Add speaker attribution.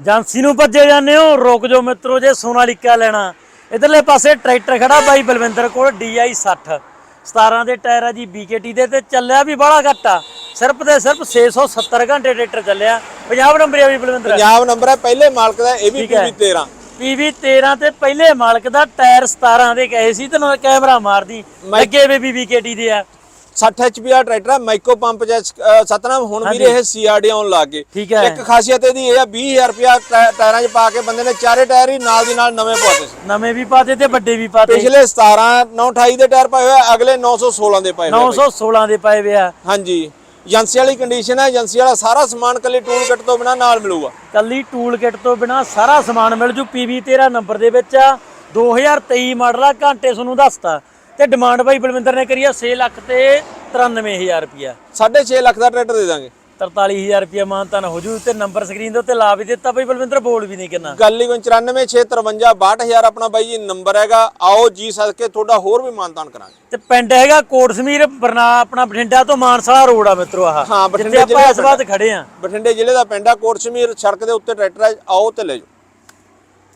Speaker 1: Agency ਨੂੰ ਭੱਜੇ ਜਾਂਦੇ ਹੋ। ਰੁਕ ਜਾਓ ਮਿੱਤਰੋ ਜੇ ਸੋਨਾਲੀਕਾ ਲੈਣਾ। ਇਧਰਲੇ ਪਾਸੇ ਟਰੈਕਟਰ ਖੜਾ ਬਾਈ ਬਲਵਿੰਦਰ ਕੋਲ DI 60 17 ਦੇ ਟਾਇਰ ਆ ਜੀ BKT ਦੇ ਤੇ ਚੱਲਿਆ ਵੀ ਬੜਾ ਘੱਟ ਆ। ਸਿਰਫ ਤੇ ਸਿਰਫ 670 ਘੰਟੇ ਟਰੈਕਟਰ ਚੱਲਿਆ। ਪੰਜਾਬ ਨੰਬਰ ਆ ਵੀ ਬਲਵਿੰਦਰ।
Speaker 2: ਪੰਜਾਬ ਨੰਬਰ ਹੈ ਪਹਿਲੇ ਮਾਲਕ ਦਾ ਇਹ ਵੀ। ਪੀਵੀ 13
Speaker 1: PV 13 ਤੇ ਪਹਿਲੇ ਮਾਲਕ ਦਾ ਟਾਇਰ 17 ਦੇ ਕਹੇ ਸੀ ਤੇ ਨਾਲ ਕੈਮਰਾ ਮਾਰਦੀ। ਅੱਗੇ ਵੀ BKT ਦੇ ਆ।
Speaker 2: 60 HP ਦਾ ਟਰੈਕਟਰ ਹੈ ਮਾਈਕੋ ਪੰਪ ਅ, ਸਤਨਾਮ ਹੁਣ ਵੀ ਇਹ ਸੀਆਰਡੀ ਆਉਣ ਲੱਗ ਗਏ। ਇੱਕ ਖਾਸੀਅਤ ਇਹਦੀ ਇਹ ਆ 20000 ਰੁਪਿਆ ਟਾਇਰਾਂ 'ਚ ਪਾ ਕੇ ਬੰਦੇ ਨੇ ਚਾਰੇ ਟਾਇਰ ਹੀ ਨਾਲ ਦੀ ਨਾਲ ਨਵੇਂ ਪਾਤੇ
Speaker 1: ਨਵੇਂ ਵੀ ਪਾਤੇ ਤੇ ਵੱਡੇ ਵੀ ਪਾਤੇ।
Speaker 2: ਪਿਛਲੇ 17 928 ਦੇ ਟਾਇਰ ਪਾਏ ਹੋਏ ਆ, ਅਗਲੇ 916 ਦੇ ਪਾਏ ਹੋਏ ਆ।
Speaker 1: 916 ਦੇ ਪਏ ਵੇ ਆ।
Speaker 2: ਹਾਂਜੀ। ਏਜੰਸੀ ਵਾਲੀ ਕੰਡੀਸ਼ਨ ਹੈ ਏਜੰਸੀ ਵਾਲਾ ਸਾਰਾ ਸਮਾਨ ਕੱਲੀ ਟੂਲ ਕਿੱਟ ਤੋਂ ਬਿਨਾ ਨਾਲ ਮਿਲੂਗਾ।
Speaker 1: ਕੱਲੀ ਟੂਲ ਕਿਟ ਤੋਂ ਬਿਨਾ ਸਾਰਾ ਸਮਾਨ ਮਿਲ ਜੂ। PV 13 ਨੰਬਰ ਦੇ ਵਿੱਚ ਆ 2023 ਮਾਡਲ ਆ ਘੰਟੇ ਤੁਹਾਨੂੰ ਦੱਸਤਾ। ਤੇ ਡਿਮਾਂਡ ਬਾਈ ਬਲਵਿੰਦਰ ਨੇ ਕਰੀ ਆ 6 ਲੱਖ ਤੇ 93000 ਰੁਪਿਆ
Speaker 2: 6.5 ਲੱਖ ਦਾ ਟਰੈਕਟਰ ਦੇ ਦਾਂਗੇ।
Speaker 1: 43000 ਰੁਪਿਆ ਮਾਨਤਾਨ ਹੋ ਜੂ ਤੇ ਨੰਬਰ ਸਕਰੀਨ ਦੇ ਉੱਤੇ ਲਾ ਵੀ ਦਿੱਤਾ ਬਾਈ ਬਲਵਿੰਦਰ ਬੋਲ ਵੀ ਨਹੀਂ ਕਿੰਨਾ
Speaker 2: ਗੱਲ ਹੀ ਕੋਈ 94653 62000 ਆਪਣਾ ਬਾਈ ਜੀ ਨੰਬਰ ਹੈਗਾ। ਆਓ ਜੀ ਸਦਕੇ ਤੁਹਾਡਾ ਹੋਰ ਵੀ ਮਾਨਤਾਨ ਕਰਾਂਗੇ।
Speaker 1: ਤੇ ਪਿੰਡ ਹੈਗਾ ਕੋਟਸਮੀਰ ਬਰਨਾ ਆਪਣਾ ਬਠਿੰਡਾ ਤੋਂ ਮਾਨਸਲਾ ਰੋਡ ਆ ਮਿੱਤਰੋ ਆਹ।
Speaker 2: ਹਾਂ, ਬਠਿੰਡੇ ਜ਼ਿਲ੍ਹੇ
Speaker 1: ਇਸ ਵਾਰ ਖੜੇ ਆ।
Speaker 2: ਬਠਿੰਡੇ ਜ਼ਿਲ੍ਹੇ ਦਾ ਪਿੰਡ ਆ ਕੋਟਸ਼ਮੀਰ ਸੜਕ ਦੇ ਉੱਤੇ ਟਰੈਕਟਰ ਆਓ ਤੇ ਲੈ ਜਾਓ।